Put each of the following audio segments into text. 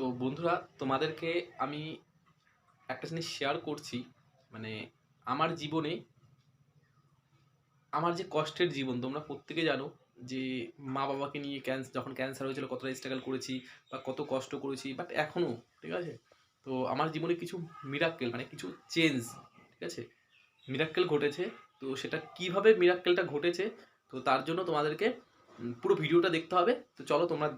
তো বন্ধুরা, তোমাদেরকে আমি একটা জিনিস শেয়ার করছি। মানে আমার জীবনে আমার যে কষ্টের জীবন, তোমরা প্রত্যেকে জানো যে মা বাবাকে নিয়ে ক্যান্স যখন ক্যান্সার হয়েছিল, কতটা স্ট্রাগল করেছি বা কত কষ্ট করেছি বাট এখনও ঠিক আছে? তো আমার জীবনে কিছু মিরাক্কেল মানে কিছু চেঞ্জ ঠিক আছে? মিরাক্কেল ঘটেছে, তো সেটা কীভাবে মিরাক্কেলটা ঘটেছে, তো তার জন্য তোমাদেরকে পুরো ভিডিওটা দেখতে হবে। তো চলো তোমরা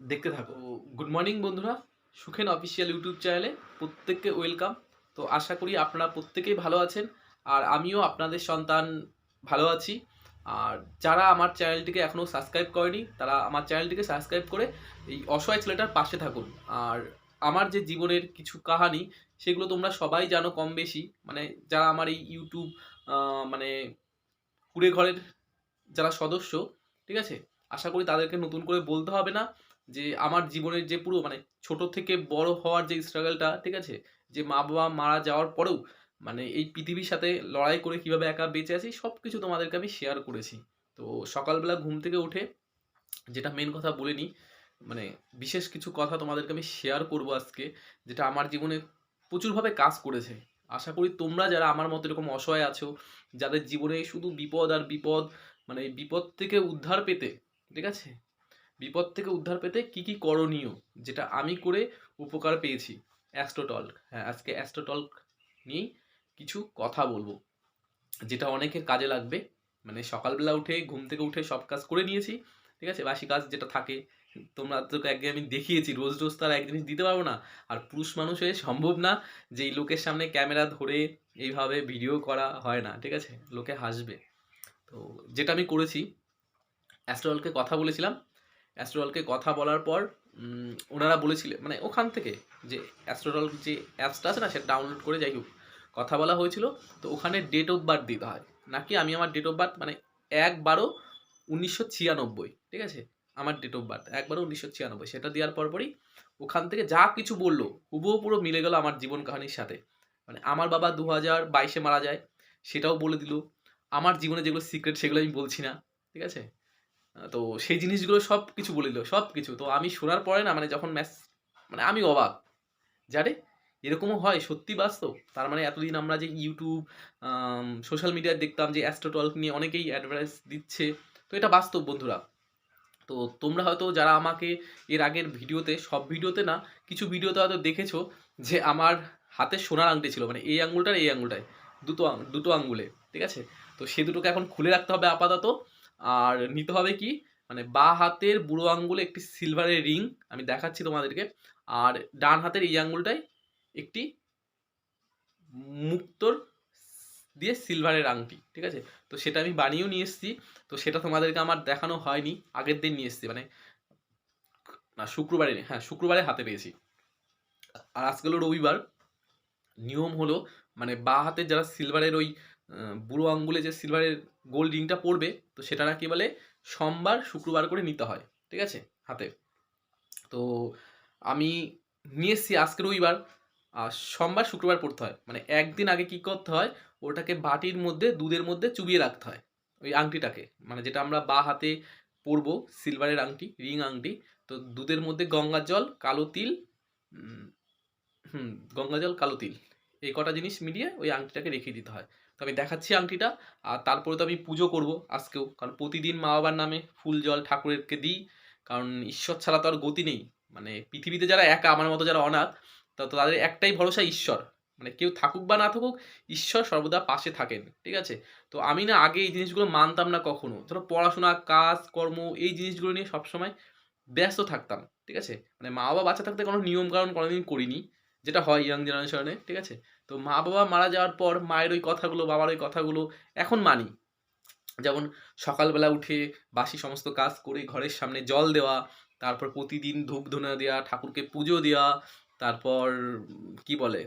দেখতে থাকো। গুড মর্নিং বন্ধুরা, সুখেন অফিসিয়াল ইউটিউব চ্যানেলে প্রত্যেককে ওয়েলকাম তো আশা করি আপনারা প্রত্যেকেই ভালো আছেন, আর আমিও আপনাদের সন্তান ভালো আছি। আর যারা আমার চ্যানেলটিকে এখনও সাবস্ক্রাইব করেনি, তারা আমার চ্যানেলটিকে সাবস্ক্রাইব করে এই অসহায় ছেলেটার পাশে থাকুন। আর আমার যে জীবনের কিছু কাহানি, সেগুলো তোমরা সবাই জানো কম বেশি। মানে যারা আমার এই ইউটিউব মানে কুড়ে ঘরের যারা সদস্য, ঠিক আছে? আশা করি তাদেরকে নতুন করে বলতে হবে না। যে আমার জীবনের যে পুরো মানে ছোট থেকে বড় হওয়ার যে স্ট্রাগলটা ঠিক আছে? যে মা বাবা মারা যাওয়ার পরেও মানে এই পৃথিবীর সাথে লড়াই করে কীভাবে একা বেঁচে আছি সব কিছু তোমাদেরকে আমি শেয়ার করেছি। তো সকালবেলা ঘুম থেকে উঠে যেটা মেন কথা বলে নিই মানে বিশেষ কিছু কথা তোমাদেরকে আমি শেয়ার করব আজকে, যেটা আমার জীবনে প্রচুরভাবে কাজ করেছে। আশা করি তোমরা যারা আমার মতো এরকম অসহায় আছো, যাদের জীবনে শুধু বিপদ আর বিপদ মানে বিপদ থেকে উদ্ধার পেতে, ঠিক আছে? বিপদ থেকে উদ্ধার পেতে কি কি করণীয়, যেটা আমি করে উপকার পেয়েছি? অ্যাস্ট্রোটল্ক। হ্যাঁ আজকে অ্যাস্ট্রোটল্ক নিয়েই কিছু কথা বলব, যেটা অনেকের কাজে লাগবে। মানে সকালবেলা উঠে, ঘুম থেকে উঠে সব কাজ করে নিয়েছি, ঠিক আছে? বাসি কাজ যেটা থাকে, তোমরা তোকে একদিন আমি দেখিয়েছি, রোজ রোজ তার এক জিনিস দিতে পারব না। আর পুরুষ মানুষের সম্ভব না যে এই লোকের সামনে ক্যামেরা ধরে এইভাবে ভিডিও করা হয় না, ঠিক আছে? লোকে হাসবে। তো যেটা আমি করেছি অ্যাস্ট্রোলকে কথা বলেছিলাম অ্যাস্ট্রোলকে কথা বলার পর ওনারা বলেছিলেন মানে ওখান থেকে যে অ্যাস্ট্রোটল যে অ্যাপসটা আছে না, সেটা ডাউনলোড করে যাই হোক, কথা বলা হয়েছিল। তো ওখানে ডেট অফ বার্থ দিতে হয়। নাকি আমি আমার ডেট অফ বার্থ মানে এক বারো উনিশশো ছিয়ানব্বই, ঠিক আছে? আমার ডেট অফ বার্থ এক বারো উনিশশো ছিয়ানব্বই, সেটা দেওয়ার পরপরই ওখান থেকে যা কিছু বলল, হুবহু পুরো মিলে গেল আমার জীবন কাহিনীর সাথে। মানে আমার বাবা দু হাজার বাইশে মারা যায়, সেটাও বলে দিল। আমার জীবনে যেগুলো সিক্রেট সেগুলো আমি বলছি না, ঠিক আছে? তো সেই জিনিসগুলো সব কিছু বলে দিল সব কিছু তো আমি শোনার পরে না মানে যখন ম্যাস মানে আমি অবাক যারে এরকমও হয়? সত্যি বাস্তব? তার মানে এতদিন আমরা যে ইউটিউব সোশ্যাল মিডিয়ায় দেখতাম যে অ্যাস্ট্রোটল্ক নিয়ে অনেকেই অ্যাডভার্টাইজ দিচ্ছে। তো এটা বাস্তব বন্ধুরা। তো তোমরা হয়তো যারা আমাকে এর আগের ভিডিওতে, সব ভিডিওতে না, কিছু ভিডিওতে হয়তো দেখেছ যে আমার হাতে সোনার আংটি ছিল মানে এই আঙ্গুলটার এই আঙ্গুলটায়, দুটো দুটো আঙ্গুলে, ঠিক আছে? তো সে দুটোকে এখন খুলে রাখতে হবে আপাতত। আর নিতে হবে কি? মানে বা হাতের বুড়ো আঙ্গুলে একটি সিলভারের রিং আমি দেখাচ্ছি তোমাদেরকে। আর ডান হাতের এই আঙ্গুলটাই একটি মুক্তোর দিয়ে সিলভারের আংটি, ঠিক আছে? তো সেটা আমি বানিয়েও নিয়ে এসেছি। তো সেটা তোমাদেরকে আমার দেখানো হয়নি, আগের দিন নিয়ে এসেছি। মানে না, শুক্রবারে হ্যাঁ শুক্রবারে হাতে পেয়েছি। আর আজকে রবিবার। নিয়ম হলো মানে বা হাতে যারা সিলভারের ওই বুড়ো আঙ্গুলে যে সিলভারের গোল্ড রিংটা পড়বে, তো সেটা নাকি বলে সোমবার, শুক্রবার করে নিতে হয়, ঠিক আছে? হাতে। তো আমি নিয়ে এসেছি আজকে রবিবার, আর সোমবার, শুক্রবার পড়তে হয়। মানে একদিন আগে কি করতে হয়, ওটাকে বাটির মধ্যে, দুধের মধ্যে চুবিয়ে রাখতে হয়, ওই আংটিটাকে। মানে যেটা আমরা বা হাতে পরবো সিলভারের আংটি রিং আংটি, তো দুধের মধ্যে গঙ্গার জল, কালো তিল হুম, গঙ্গা জল, কালো তিল, এই কটা জিনিস মিলিয়ে ওই আংটিটাকে রেখে দিতে হয়। তো আমি দেখাচ্ছি আংটিটা, আর তারপরে তো আমি পুজো করব আজকেও। কারণ প্রতিদিন মা বাবার নামে ফুল জল ঠাকুরেরকে দিই, কারণ ঈশ্বর ছাড়া তো আর গতি নেই। মানে পৃথিবীতে যারা একা, আমার মতো যারা অনাথ, তা তাদের একটাই ভরসা ঈশ্বর। মানে কেউ থাকুক বা না থাকুক, ঈশ্বর সর্বদা পাশে থাকেন, ঠিক আছে? তো আমি না আগে এই জিনিসগুলো মানতাম না কখনো। ধরো পড়াশোনা, কাজ, কর্ম, এই জিনিসগুলো নিয়ে সবসময় ব্যস্ত থাকতাম, ঠিক আছে? মানে মা বাবা বাচ্চা থাকতে কোনো নিয়ম কারণ কোনোদিন করিনি, যেটা হয় ইয়াং জেনারেশনে ঠিক আছে? তো মা বাবা মারা যাওয়ার পর মায়ের ওই কথাগুলো, বাবার ওই কথাগুলো এখন মানি। যেমন সকালবেলা উঠে বাসি সমস্ত কাজ করে ঘরের সামনে জল দেওয়া, তারপর প্রতিদিন ধূপ ধুনা দেওয়া ঠাকুরকে পুজো দেওয়া তারপর কি বলে?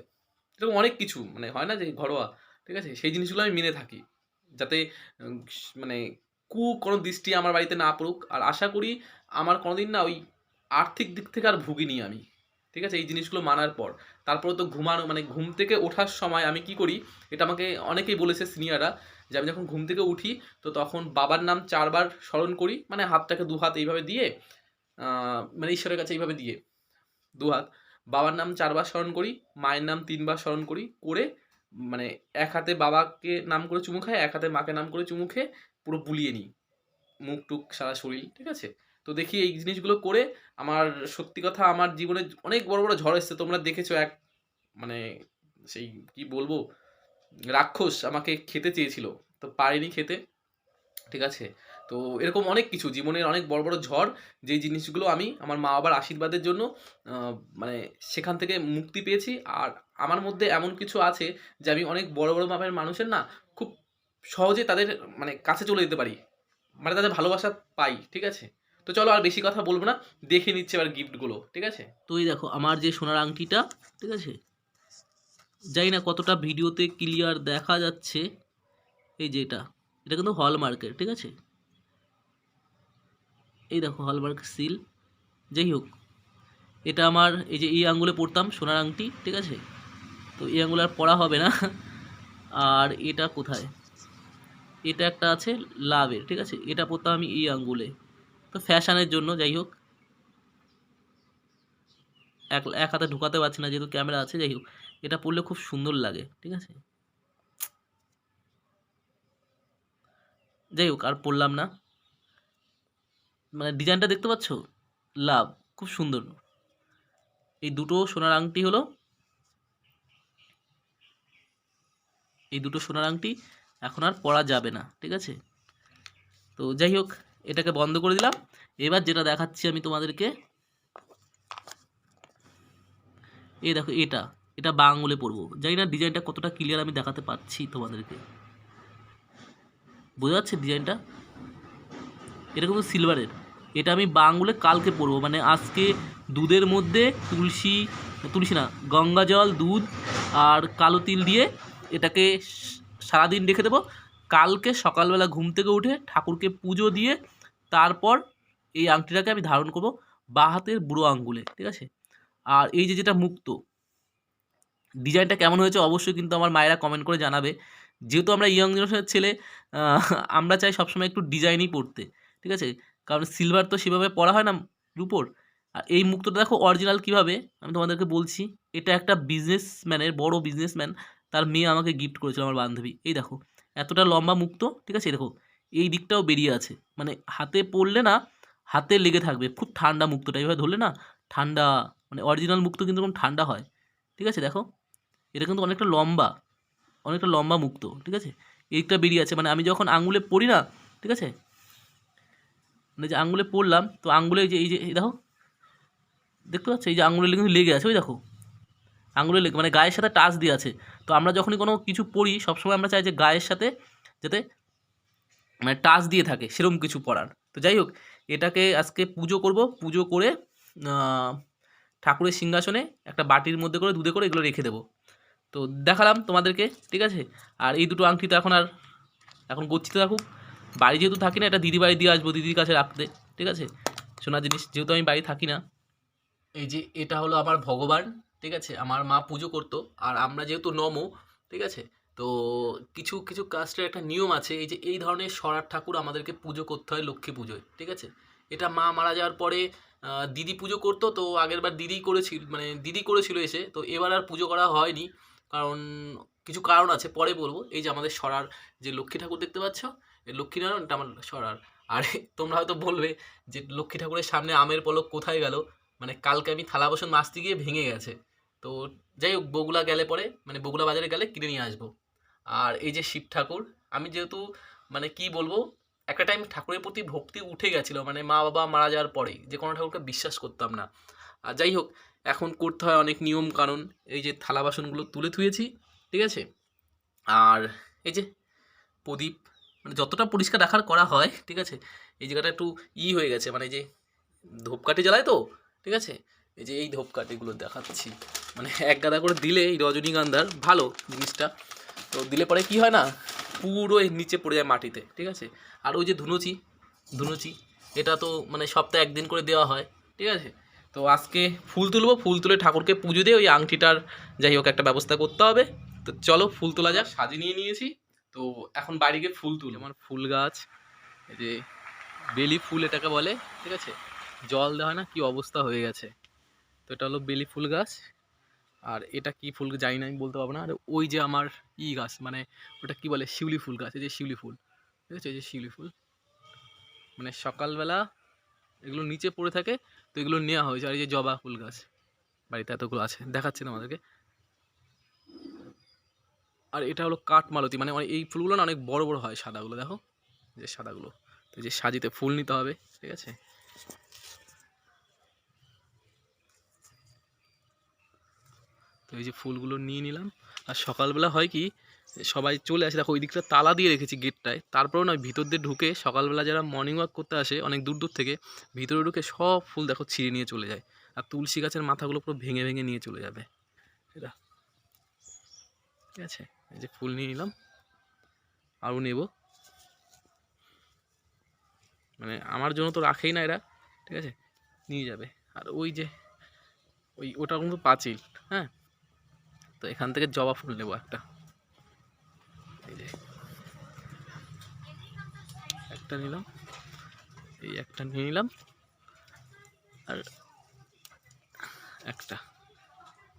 এরকম অনেক কিছু মানে হয় না যে ঘরোয়া, ঠিক আছে? সেই জিনিসগুলো আমি মেনে থাকি। যাতে মানে কু কোনো দৃষ্টি আমার বাড়িতে না পড়ুক। আর আশা করি আমার কোনোদিন না ওই আর্থিক দিক থেকে আর ভুগিনি আমি। ঠিক আছে? এই জিনিসগুলো মানার পর। তারপরে তো ঘুমানো মানে ঘুম থেকে ওঠার সময় আমি কি করি, এটা আমাকে অনেকেই বলেছে সিনিয়ররা যে আমি যখন ঘুম থেকে উঠি, তো তখন বাবার নাম চারবার স্মরণ করি মানে হাতটাকে দু হাত এইভাবে দিয়ে মানে ঈশ্বরের কাছে এইভাবে দিয়ে, দু হাত। বাবার নাম চারবার স্মরণ করি, মায়ের নাম তিনবার স্মরণ করি, করে মানে এক হাতে বাবাকে নাম করে চুমু খায় এক হাতে মাকে নাম করে চুমু খেয়ে পুরো বুলিয়ে নিই। মুখ টুক সারা শরীর, ঠিক আছে? তো দেখি এই জিনিসগুলো করে আমার সত্যি কথা আমার জীবনে অনেক বড় বড় ঝড় এসছে। তোমরা দেখেছ এক মানে সেই কি বলব? রাক্ষস আমাকে খেতে চেয়েছিল। তো পারিনি খেতে, ঠিক আছে? তো এরকম অনেক কিছু, জীবনের অনেক বড় বড় ঝড় যেই জিনিসগুলো আমি আমার মা বাবার আশীর্বাদের জন্য মানে সেখান থেকে মুক্তি পেয়েছি। আর আমার মধ্যে এমন কিছু আছে যে আমি অনেক বড় বড় মাপের মানুষের না খুব সহজে তাদের মানে কাছে চলে যেতে পারি। মানে তাদের ভালোবাসা পাই, ঠিক আছে? তো চলো আর বেশি কথা বলব না, দেখে নিচ্ছে এবার গিফটগুলো ঠিক আছে? তো এই দেখো, আমার যে সোনার আংটিটা, ঠিক আছে? জানি না কতটা ভিডিওতে ক্লিয়ার দেখা যাচ্ছে, এই যে এটা এটা কিন্তু হলমার্কের ঠিক আছে? এই দেখো হলমার্ক সিল যাই হোক, এটা আমার, এই যে এই আঙ্গুলে পরতাম সোনার আংটি, ঠিক আছে? তো এই আঙ্গুলে আর পরা হবে না, আর এটা কোথায়? এটা একটা আছে লাভের, ঠিক আছে? এটা পরতাম আমি এই আঙ্গুলে। তো ফ্যাশনের জন্য, যাই হোক। এক এক হাতে ঢুকাতে পারছি না, যেহেতু ক্যামেরা আছে, যাই হোক। এটা পরলে খুব সুন্দর লাগে, ঠিক আছে? যাই হোক, আর পড়লাম না। মানে ডিজাইনটা দেখতে পাচ্ছ? লাভ, খুব সুন্দর। এই দুটো সোনার আংটি হলো। এই দুটো সোনার আংটি এখন আর পরা যাবে না, ঠিক আছে? তো যাই হোক এটাকে বন্ধ করে দিলাম। এবার যেটা দেখাচ্ছি আমি তোমাদেরকে, এই দেখো এটা এটা বা আঙুলে পরবো জানি না ডিজাইনটা কতটা ক্লিয়ার আমি দেখাতে পারছি তোমাদেরকে। বোঝা যাচ্ছে ডিজাইনটা? এটা কিন্তু সিলভারের এটা আমি বা আঙুলে কালকে পরবো। মানে আজকে দুধের মধ্যে তুলসী তুলসী না, গঙ্গা জল, দুধ আর কালো তিল দিয়ে এটাকে সারাদিন রেখে দেবো। কালকে সকালবেলা ঘুম থেকে উঠে ঠাকুরকে পুজো দিয়ে তারপর এই আংটিটাকে আমি ধারণ করব বা হাতের বুড়ো আঙ্গুলে, ঠিক আছে? আর এই যে যেটা মুক্ত, ডিজাইনটা কেমন হয়েছে অবশ্যই কিন্তু আমার মায়েরা কমেন্ট করে জানাবে। যেহেতু আমরা ইয়ং জেনারেশনের ছেলে আমরা চাই সবসময় একটু ডিজাইনই পড়তে, ঠিক আছে? কারণ সিলভার তো সেভাবে পড়া হয় না রুপোর। আর এই মুক্তটা দেখো অরিজিনাল কীভাবে? আমি তোমাদেরকে বলছি, এটা একটা বিজনেসম্যানের বড় বিজনেসম্যান তার মেয়ে আমাকে গিফট করেছিল আমার বান্ধবী। এই দেখো এতটা লম্বা মুক্ত, ঠিক আছে? দেখো, এই দিকটাও বেরিয়ে আছে। মানে হাতে পড়লে না, হাতে লেগে থাকবে। খুব ঠান্ডা মুক্তটা, এইভাবে ধরলে না, ঠান্ডা মানে অরিজিনাল মুক্ত কিন্তু এরকম ঠান্ডা হয়। ঠিক আছে, দেখো? এটা কিন্তু অনেকটা লম্বা অনেকটা লম্বা মুক্ত, ঠিক আছে? এইটা বেরিয়ে আছে। মানে আমি যখন আঙুলে পড়ি না, ঠিক আছে? মানে যে আঙুলে পড়লাম, তো আঙুলে যে, এই যে দেখো? দেখতে পাচ্ছ? এই যে আঙুলে কিন্তু লেগে আছে, ওই দেখো। আঙুলে লেগে মানে গায়ের সাথে টাচ দিয়ে আছে। তো আমরা যখনই কোনো কিছু পড়ি, সবসময় আমরা চাই যে গায়ের সাথে যাতে মানে টাচ দিয়ে থাকে সেরকম কিছু পড়ার। তো যাই হোক, এটাকে আজকে পুজো করব। পুজো করে ঠাকুরের সিংহাসনে একটা বাটির মধ্যে করে, দুধে করে এগুলো রেখে দেবো। তো দেখালাম তোমাদেরকে, ঠিক আছে? আর এই দুটো আংটি তো এখন আর এখন গচ্ছিত থাকুক। বাড়ি যেহেতু থাকি না, এটা দিদি বাড়ি দিয়ে আসব দিদির কাছে রাখতে, ঠিক আছে? সোনার জিনিস, যেহেতু আমি বাড়ি থাকি না। এই যে এটা হলো আমার ভগবান। ঠিক আছে? আমার মা পুজো করতো, আর আমরা যেহেতু নমো, ঠিক আছে? তো কিছু কিছু কাস্টের একটা নিয়ম আছে, এই যে এই ধরনের সরার ঠাকুর আমাদেরকে পুজো করতে হয় লক্ষ্মী পুজোয়, ঠিক আছে? এটা মা মারা যাওয়ার পরে দিদি পুজো করতো, তো আগের বার দিদি করেছিল মানে দিদি করেছিল এসে, তো এবার আর পুজো করা হয়নি, কারণ কিছু কারণ আছে, পরে বলব। এই যে আমাদের সরার যে লক্ষ্মী ঠাকুর দেখতে পাচ্ছ? এই লক্ষ্মীনারায়ণ এটা আমার সরার আর তোমরা হয়তো বলবে যে লক্ষ্মী ঠাকুরের সামনে আমের পলক কোথায় গেল? মানে কালকে আমি থালা বাসন মাজতে গিয়ে ভেঙে গেছে। তো যাই হোক বগুলা গেলে পরে মানে বগুলা বাজারে গেলে কিনে নিয়ে আসব। আর এই যে শিব ঠাকুর, আমি যেহেতু মানে কি বলব, একটা টাইম ঠাকুরের প্রতি ভক্তি উঠে গেছিল মানে মা বাবা মারা যাওয়ার পরে, যে কোনো ঠাকুরকে বিশ্বাস করতাম না। আর যাই হোক, এখন করতে হয় অনেক নিয়ম কানুন, এই যে থালা বাসনগুলো তুলে থুয়েছি ঠিক আছে? আর এই যে প্রদীপ মানে যতটা পরিষ্কার রাখার করা হয়, ঠিক আছে? এই জায়গাটা একটু ই হয়ে গেছে মানে যে ধূপকাঠি জ্বালায় তো, ঠিক আছে? এই যে এই ধূপকাঠিগুলো দেখাচ্ছি। মানে এক গাদা করে দিলে এই রজনীগন্ধার ভালো জিনিসটা। তো দিলে পরে কি হয় না, পুরো নিচে পড়ে যায় মাটিতে, ঠিক আছে? আর ওই যে ধুনুচি ধুনুচি, এটা তো মানে সপ্তাহে একদিন করে দেওয়া হয়, ঠিক আছে? তো আজকে ফুল তুলবো, ফুল তুলে ঠাকুরকে পুজো দিয়ে ওই আংটিটার যাই হোক একটা ব্যবস্থা করতে হবে। তো চলো ফুল তোলা যাক। সাজিয়ে নিয়ে নিয়েছি। তো এখন বাড়ি গিয়ে ফুল তুলি। আমার ফুল গাছ, এই যে বেলি ফুল এটাকে বলে, ঠিক আছে? জল দেওয়া হয় না, কি অবস্থা হয়ে গেছে? তো এটা হলো বেলি ফুল গাছ। আর এটা কি ফুল জানি না, আমি বলতে পারব না। আর ওই যে আমার ই গাছ মানে ওটা কি বলে, শিউলি ফুল গাছ, এই যে শিউলি ফুল, ঠিক আছে? এই যে শিউলি ফুল। মানে সকালবেলা এগুলো নিচে পড়ে থাকে, তো এগুলো নেওয়া হয়েছে। আর এই যে জবা ফুল গাছ, বাড়িতে এতগুলো আছে, দেখাচ্ছি না আমাদেরকে আর এটা হলো কাঠ কাঠমালতি মানে অনেক- এই ফুলগুলো না অনেক বড় বড় হয়, সাদাগুলো, দেখো। যে সাদাগুলো, তো যে সাজিতে ফুল নিতে হবে, ঠিক আছে? তো এই যে ফুলগুলো নিয়ে নিলাম। আর সকালবেলা হয় কি, সবাই চলে আসে, দেখো ওই দিকটা তালা দিয়ে রেখেছি গেটটায়। তারপরেও নয় ভিতর দিয়ে ঢুকে সকালবেলা যারা মর্নিং ওয়াক করতে আসে, অনেক দূর দূর থেকে, ভিতরে ঢুকে সব ফুল দেখো ছিঁড়ে নিয়ে চলে যায়। আর তুলসী গাছের মাথাগুলো পুরো ভেঙে ভেঙে নিয়ে চলে যাবে। এটা। ঠিক আছে, এই যে ফুল নিয়ে নিলাম। আরও নেব। মানে আমার জন্য তো রাখেই না এরা, ঠিক আছে? নিয়ে যাবে। আর ওই যে, ওই ওটা কিন্তু পাঁচিল হ্যাঁ? তো এখান থেকে জবা ফুল নেব একটা। একটা নিলাম। এই একটা নিয়ে নিলাম। আর একটা।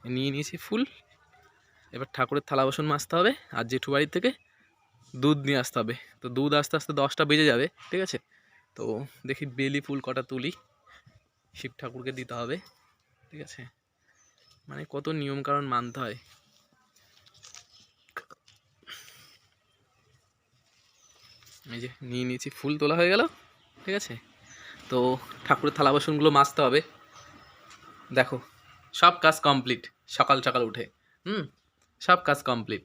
নিয়ে নিয়েছি ফুল। এবার ঠাকুরের থালা বাসন মাজতে হবে। আর জেঠু বাড়ির থেকে দুধ নিয়ে আসতে হবে। তো দুধ আস্তে আস্তে দশটা বেজে যাবে, ঠিক আছে? তো দেখি বেলি ফুল কটা তুলি। শিব ঠাকুরকে দিতে হবে, ঠিক আছে? মানে কত নিয়ম কারণ মানতে হয়? এই যে নিয়ে নিয়েছি, ফুল তোলা হয়ে গেল, ঠিক আছে? তো ঠাকুরের থালা বাসনগুলো মাজতে হবে। দেখো, সব কাজ কমপ্লিট, সকাল সকাল উঠে, হুম? সব কাজ কমপ্লিট।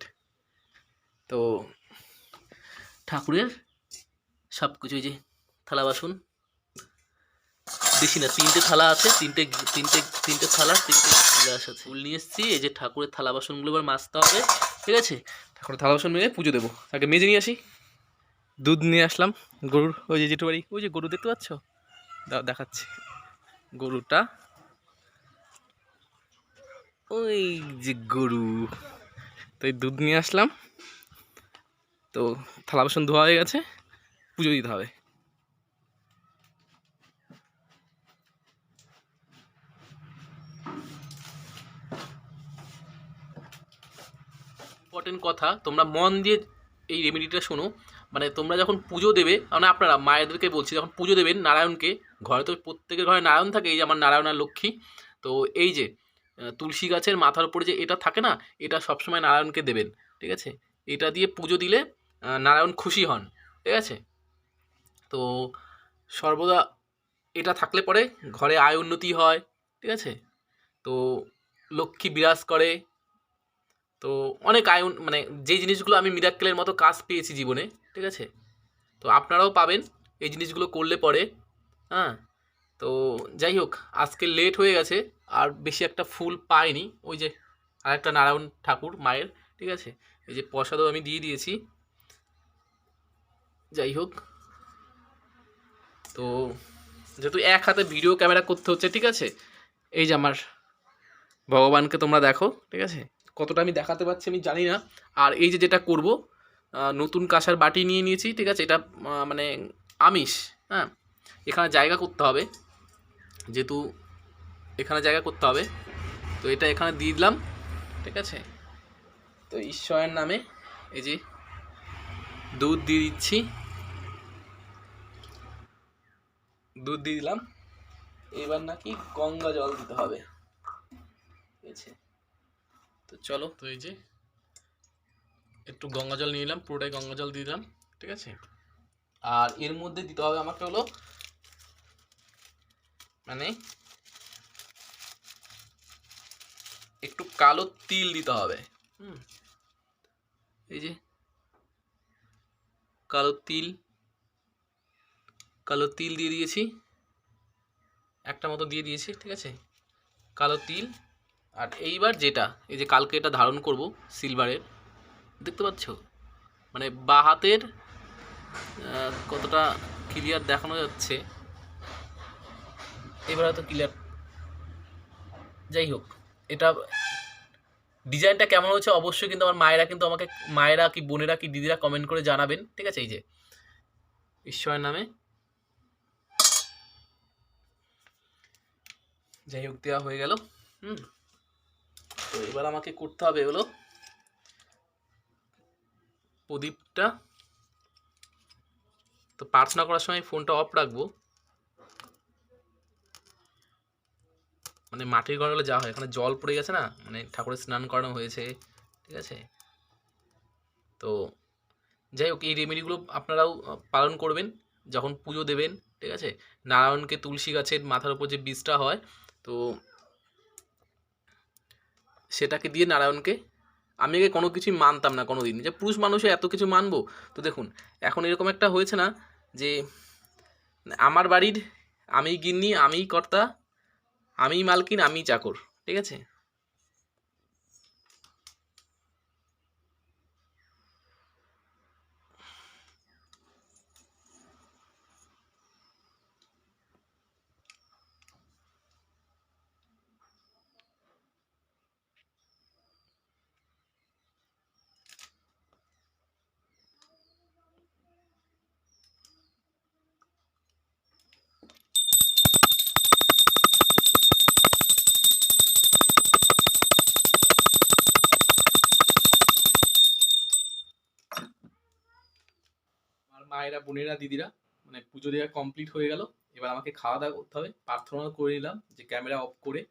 তো ঠাকুরের সব কিছু যে থালা বাসন বেশি না, তিনটে থালা আছে, তিনটে তিনটে তিনটে থালা, তিনটে গ্লাস আছে। ফুল নিয়ে এসেছি, এই যে ঠাকুরের থালা বাসনগুলো এবার মাজতে হবে, ঠিক আছে? ঠাকুরের থালা বাসন মেজে পুজো দেবো। আগে মেজে নিয়ে আসি। দুধ নিয়ে আসলাম, গরুর, ওই যে যেটু বাড়ি ওই যে গরু দেখতে পাচ্ছ? দেখাচ্ছি। গরুটা, ওই যে গরু। তো এই দুধ নিয়ে আসলাম। তো থালা বাসন ধোয়া হয়ে গেছে, পুজো দিতে হবে। ইম্পর্টেন্ট কথা, তোমরা মন দিয়ে এই রেমেডিটা শোনো। মানে তোমরা যখন পুজো দেবে মানে আপনারা, মায়েদেরকে বলছি, যখন পুজো দেবেন নারায়ণকে, ঘরে তো প্রত্যেকের ঘরে নারায়ণ থাকে, এই যে আমার নারায়ণ আর লক্ষ্মী, তো এই যে তুলসী গাছের মাথার উপরে যে এটা থাকে না, এটা সবসময় নারায়ণকে দেবেন, ঠিক আছে? এটা দিয়ে পুজো দিলে নারায়ণ খুশি হন, ঠিক আছে? তো সর্বদা এটা থাকলে পরে ঘরে আয় উন্নতি হয়, ঠিক আছে? তো লক্ষ্মী বিরাজ করে তো অনেক আয়ন মানে যে জিনিসগুলো আমি মিরাক্কেলের মতো কাজ পেয়েছি জীবনে, ঠিক আছে? তো আপনারাও পাবেন এই জিনিসগুলো করলে পরে হ্যাঁ? তো যাই হোক, আজকে লেট হয়ে গেছে, আর বেশি একটা ফুল পাইনি। ওই যে আর একটা নারায়ণ ঠাকুর মায়ের, ঠিক আছে? এই যে প্রসাদও আমি দিয়ে দিয়েছি। যাই হোক, তো যেহেতু এক হাতে ভিডিও ক্যামেরা করতে হচ্ছে, ঠিক আছে? এই যে আমার ভগবানকে তোমরা দেখো, ঠিক আছে? কতটা আমি দেখাতে পারছি আমি জানি না। আর এই যে যেটা করব নতুন কাঁসার বাটি নিয়ে নিয়েছি, ঠিক আছে? এটা মানে আমিষ হ্যাঁ? এখানে জায়গা করতে হবে, যেহেতু এখানে জায়গা করতে হবে। তো এটা এখানে দিয়ে দিলাম, ঠিক আছে? তো ঈশ্বরের নামে এই যে দুধ দিয়ে দিচ্ছি। দুধ দিয়ে দিলাম। এবার নাকি গঙ্গা জল দিতে হবে। ঠিক আছে? তো চলো। তো এই যে একটু গঙ্গা জল নিয়ে নিলাম, পুরোটাই গঙ্গা জল দিয়ে দিলাম, ঠিক আছে? আর এর মধ্যে দিতে হবে আমাকে হলো মানে একটু কালো তিল দিতে হবে, হুম? এই যে কালো তিল কালো তিল দিয়ে দিয়েছি, একটা মতো দিয়ে দিয়েছি, ঠিক আছে? কালো তিল আর এইবার যেটা, এই যে কালকে এটা ধারণ করব সিলভারের দেখতে পাচ্ছ? মানে বা হাতের কতটা ক্লিয়ার দেখানো যাচ্ছে, এবার হয়তো ক্লিয়ার যাই হোক এটা ডিজাইনটা কেমন হচ্ছে অবশ্যই কিন্তু আমার মায়েরা কিন্তু আমাকে, মায়েরা কি বোনেরা কি দিদিরা কমেন্ট করে জানাবেন, ঠিক আছে? এই যে, ঈশ্বরের নামে। যাই হোক দেওয়া হয়ে গেল। হুম। তো এবার আমাকে করতে হবে হলো প্রদীপটা। তো প্রার্থনা করার সময় ফোনটা অফ রাখব। মানে মাটির হলে যা হয়, এখানে জল পড়ে গেছে না? মানে ঠাকুরের স্নান করানো হয়েছে, ঠিক আছে? তো যাই হোক, এই রেমেডিগুলো আপনারাও পালন করবেন, যখন পুজো দেবেন, ঠিক আছে? নারায়ণকে তুলসী গাছের মাথার উপর যে বীজটা হয়, তো সেটাকে দিয়ে নারায়ণকে, আমি আগে কোনো কিছুই মানতাম না কোনো দিন যে পুরুষ মানুষে এত কিছু মানবো? তো দেখুন, এখন এরকম একটা হয়েছে না যে, আমার বাড়ির আমি গিন্নি আমি কর্তা আমি মালকিন আমি চাকর, ঠিক আছে আমার মায়েরা, বোনেরা, দিদিরা মানে পুজো দেওয়া কমপ্লিট হয়ে গেল। এবার আমাকে খাওয়া দাওয়া করতে হবে। প্রার্থনা করে নিলাম যে ক্যামেরা অফ করে।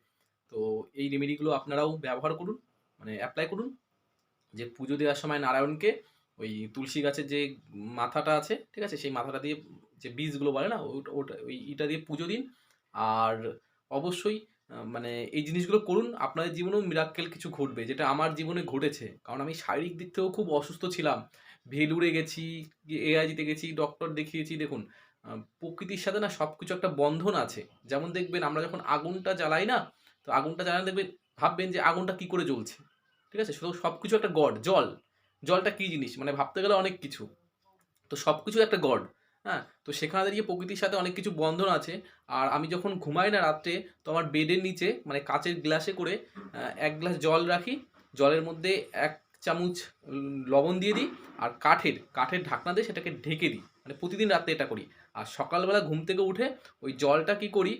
তো এই রেমেডিগুলো আপনারাও ব্যবহার করুন মানে অ্যাপ্লাই করুন। যে পুজো দেওয়ার সময় নারায়ণকে ওই তুলসী গাছের যে মাথাটা আছে, ঠিক আছে, সেই মাথাটা দিয়ে যে বীজগুলো বলে না, ওটা ওই ইটা দিয়ে পুজো দিন। আর অবশ্যই মানে এই জিনিসগুলো করুন। আপনাদের জীবনেও মিরাক্কেল কিছু ঘটবে, যেটা আমার জীবনে ঘটেছে। কারণ আমি শারীরিক দিক থেকেও খুব অসুস্থ ছিলাম। ভেলুরে গেছি এআইজিতে গেছি ডক্টর দেখিয়েছি, দেখুন প্রকৃতির সাথে না সব কিছু একটা বন্ধন আছে। যেমন দেখবেন, আমরা যখন আগুনটা জ্বালাই না, তো আগুনটা জ্বালানো দেখবেন, ভাববেন যে আগুনটা কি করে জ্বলছে, ঠিক আছে? শুধু সব কিছু একটা গড, জল। জলটা কি জিনিস? মানে ভাবতে গেলে অনেক কিছু। তো সব কিছু একটা গড হ্যাঁ? তো সেখানে দাঁড়িয়ে প্রকৃতির সাথে অনেক কিছু বন্ধন আছে। আর আমি যখন ঘুমাই না রাত্রে, তো আমার বেডের নিচে মানে কাচের গ্লাসে করে এক গ্লাস জল রাখি। জলের মধ্যে এক চামচ লবণ দিয়ে দিই আর কাঠের কাঠের ঢাকনা দিয়ে সেটাকে ঢেকে দিই। মানে প্রতিদিন রাত্রে এটা করি। আর সকালবেলা ঘুম থেকে উঠে ওই জলটা কি করি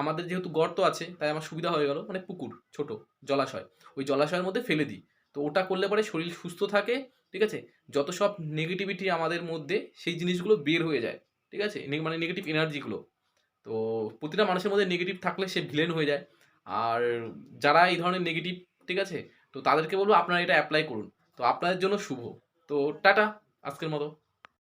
আমাদের যেহেতু গর্ত আছে, তাই আমার সুবিধা হয়ে গেল। মানে পুকুর, ছোট জলাশয়। ওই জলাশয়ের মধ্যে ফেলে দিই। তো ওটা করলে পরে শরীর সুস্থ থাকে, ঠিক আছে? যত সব নেগেটিভিটি আমাদের মধ্যে, সেই জিনিসগুলো বের হয়ে যায়, ঠিক আছে? মানে নেগেটিভ এনার্জিগুলো তো প্রতিটা মানুষের মধ্যে নেগেটিভ থাকলে সে ভিলেন হয়ে যায়। আর যারা এই ধরনের নেগেটিভ ঠিক আছে? তো তাদেরকে বলব আপনারা এটা অ্যাপ্লাই করুন। তো আপনাদের জন্য শুভ। তো টাটা, আজকের মতো।